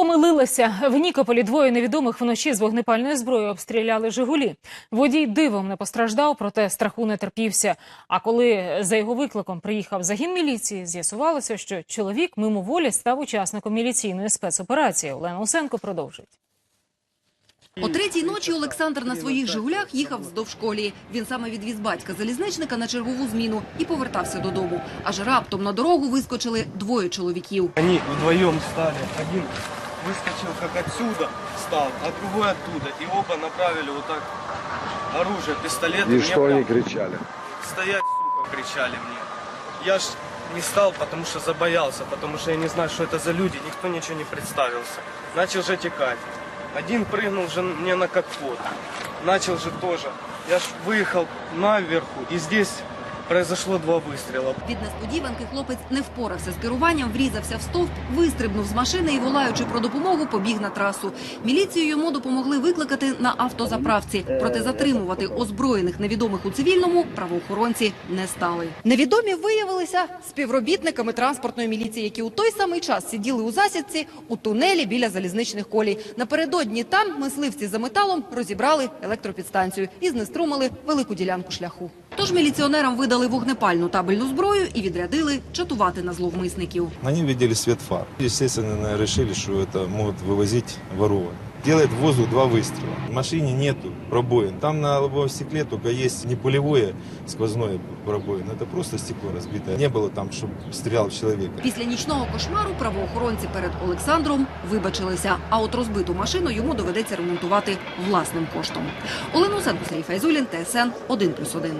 Помилилися. В Нікополі двоє невідомих вночі з вогнепальної зброї обстріляли «Жигулі». Водій дивом не постраждав, проте страху не терпівся. А коли за його викликом приїхав загін міліції, з'ясувалося, що чоловік мимоволі став учасником міліційної спецоперації. Олена Усенко продовжить. О третій ночі Олександр на своїх «Жигулях» їхав вздовж колії. Він саме відвіз батька залізничника на чергову зміну і повертався додому. Аж раптом на дорогу вискочили двоє чоловіків. Они вдвоем стали. Один выскочил как отсюда стал, а другой оттуда. И оба направили вот так оружие, пистолеты. И мне что они прям кричали? Стоять, сука, кричали мне. Я ж не стал, потому что забоялся, потому что я не знаю, что это за люди, никто ничего не представился. Начал же текать. Один прыгнул же мне на капот. Начал же тоже. Я ж выехал наверху, и здесь произошло два выстрела. Від несподіванки хлопець не впорався з керуванням, врізався в стовп, вистрибнув з машини і, волаючи про допомогу, побіг на трасу. Міліцію йому допомогли викликати на автозаправці. Проте затримувати озброєних невідомих у цивільному правоохоронці не стали. Невідомі виявилися співробітниками транспортної міліції, які у той самий час сиділи у засідці у тунелі біля залізничних колій. Напередодні там мисливці за металом розібрали електропідстанцію і знеструмили велику ділянку шляху. Тож міліціонерам видали вогнепальну табельну зброю і відрядили чатувати на зловмисників. Они видели свет фар. Естественно, решили, что это могут вывозить ворова. Делает в воздух два выстрела. В машине нету пробоин. Там на лобовом стекле только есть не пулевое сквозное пробоин. Это просто стекло разбитое. Не было там, чтобы стрелял в человека. Після нічного кошмару правоохоронці перед Олександром вибачилися, а от розбиту машину йому доведеться ремонтувати власним коштом. Олену Сенко, Сергій Файзулін, ТСН 1+,1.